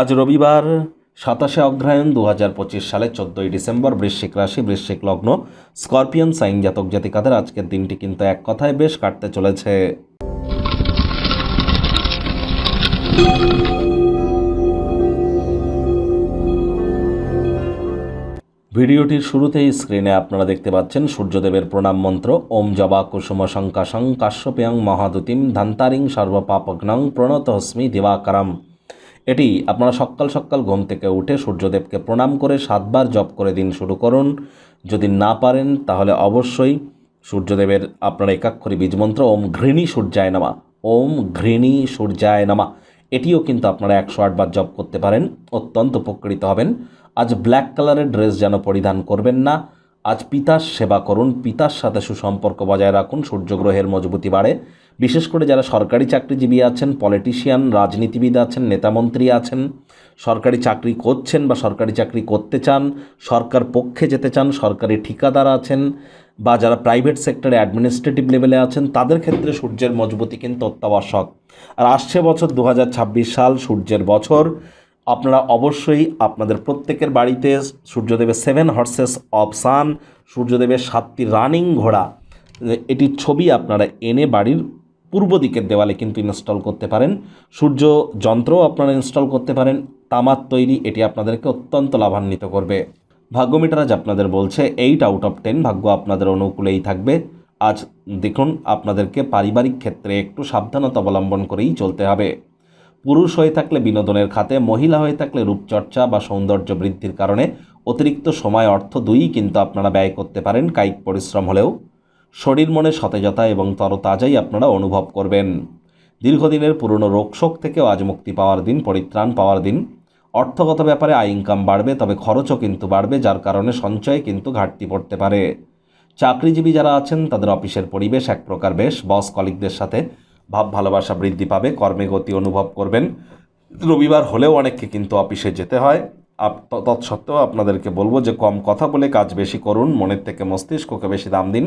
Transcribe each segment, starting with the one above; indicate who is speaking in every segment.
Speaker 1: আজ রবিবার, সাতাশে অগ্রহায়ণ দু হাজার পঁচিশ সালে চোদ্দোই ডিসেম্বর বৃশ্চিক রাশি, বৃশ্চিক লগ্ন, স্করপিয়ন সাইন জাতক জাতিকাদের আজকের দিনটি কিন্তু এক কথায় বেশ কাটতে চলেছে। ভিডিওটির শুরুতেই স্ক্রিনে আপনারা দেখতে পাচ্ছেন সূর্যদেবের প্রণাম মন্ত্র, ওম জবা কুসুম শঙ্কাশং কাশ্যপেয়ং মহাদুতিম ধান্তারিং সর্বপাপগ্নং প্রণত হস্মি দিবাকারাম। এটি আপনারা সকাল সকাল ঘুম থেকে উঠে সূর্যদেবকে প্রণাম করে সাতবার জপ করে দিন শুরু করুন। যদি না পারেন, তাহলে অবশ্যই সূর্যদেবের আপনার একাক্ষরী বীজমন্ত্র ওম ঘৃণী সূর্যায় নামা। ওম ঘৃণী সূর্যায় নামা। এটিও কিন্তু আপনারা একশো আটবার জপ করতে পারেন, অত্যন্ত উপকৃত হবেন। আজ ব্ল্যাক কালারের ড্রেস যেন পরিধান করবেন না। আজ পিতার সেবা করুন, পিতার সাথে সুসম্পর্ক বজায় রাখুন, সূর্যগ্রহের মজবুতি বাড়ে। বিশেষ করে যারা সরকারি চাকরিজীবী আছেন পলিটিশিয়ান রাজনীতিবিদ আছেন নেতামন্ত্রী আছেন, সরকারি চাকরি করছেন বা সরকারি চাকরি করতে চান, সরকার পক্ষে যেতে চান, সরকারি ঠিকাদার আছেন বা যারা প্রাইভেট সেক্টরে অ্যাডমিনিস্ট্রেটিভ লেভেলে আছেন, তাদের ক্ষেত্রে সূর্যের মজবুতি কিন্তু অত্যাবশ্যক। আর আসছে বছর দু হাজার ছাব্বিশ সাল, সূর্যের বছর। আপনারা অবশ্যই আপনাদের প্রত্যেকের বাড়িতে সূর্যদেবের সেভেন হর্সেস অফ সান সূর্যদেবের সাতটি রানিং ঘোড়া, এটির ছবি আপনারা এনে বাড়ির পূর্ব দিকের দেওয়ালে কিন্তু ইনস্টল করতে পারেন। সূর্য যন্ত্রও আপনারা ইনস্টল করতে পারেন। তামার তৈরি এটি আপনাদেরকে অত্যন্ত লাভান্বিত করবে। ভাগ্যমিটার আজ আপনাদের বলছে এইট আউট অফ টেন ভাগ্য আপনাদের অনুকূলেই থাকবে। আজ দেখুন, আপনাদেরকে পারিবারিক ক্ষেত্রে একটু সাবধানতা অবলম্বন করেই চলতে হবে। পুরুষ হয়ে থাকলে বিনোদনের খাতে, মহিলা হয়ে থাকলে রূপচর্চা বা সৌন্দর্য বৃদ্ধির কারণে অতিরিক্ত সময়, অর্থ দুইই কিন্তু আপনারা ব্যয় করতে পারেন। কায়িক পরিশ্রম হলেও শরীর মনে সতেজতা এবং তরতাজাই আপনারা অনুভব করবেন। দীর্ঘদিনের পুরনো রোগশোক থেকেও আজ মুক্তি পাওয়ার দিন, পরিত্রাণ পাওয়ার দিন। অর্থগত ব্যাপারে আয় ইনকাম বাড়বে, তবে খরচও কিন্তু বাড়বে, যার কারণে সঞ্চয়ে কিন্তু ঘাটতি পড়তে পারে। চাকরিজীবী যারা আছেন, তাদের অফিসের পরিবেশ এক প্রকার বেশ। বস কলিকদের সাথে ভাব ভালোবাসা বৃদ্ধি পাবে, কর্মে গতি অনুভব করবেন। রবিবার হলেও অনেককে কিন্তু অফিসে যেতে হয়। তৎসত্ত্বেও আপনাদেরকে বলব যে কম কথা বলে কাজ বেশি করুন, মনের থেকে মস্তিষ্ককে বেশি দাম দিন।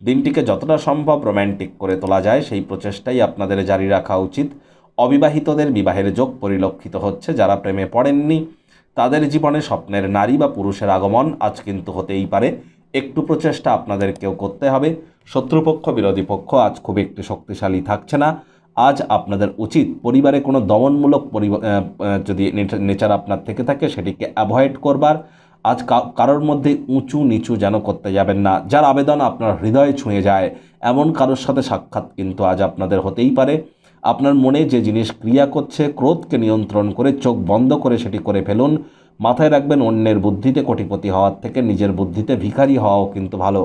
Speaker 1: দিনটিকে যতটা সম্ভব রোম্যান্টিক করে তোলা যায়, সেই প্রচেষ্টাই আপনাদের জারি রাখা উচিত। অবিবাহিতদের বিবাহের যোগ পরিলক্ষিত হচ্ছে, যারা প্রেমে পড়েননি, তাদের জীবনে স্বপ্নের নারী বা পুরুষের আগমন আজ কিন্তু হতেই পারে। একটু প্রচেষ্টা আপনাদেরকেও করতে হবে। শত্রুপক্ষ, বিরোধী পক্ষ আজ খুব একটি শক্তিশালী থাকছে না। আজ আপনাদের উচিত পরিবারে কোনো দমনমূলক যদি নেচার আপনার থেকে থাকে, সেটিকে অ্যাভয়েড করবার। আজ কারোর মধ্যে উঁচু নিচু যেন করতে যাবেন না। যার আবেদন আপনার হৃদয়ে ছুঁয়ে যায়, এমন কারোর সাথে সাক্ষাৎ কিন্তু আজ আপনাদের হতেই পারে। আপনার মনে যে জিনিস ক্রিয়া করছে, ক্রোধকে নিয়ন্ত্রণ করে চোখ বন্ধ করে সেটি করে ফেলুন। মাথায় রাখবেন অন্যের বুদ্ধিতে কোটিপতি হওয়ার থেকে নিজের বুদ্ধিতে ভিখারি হওয়াও কিন্তু ভালো।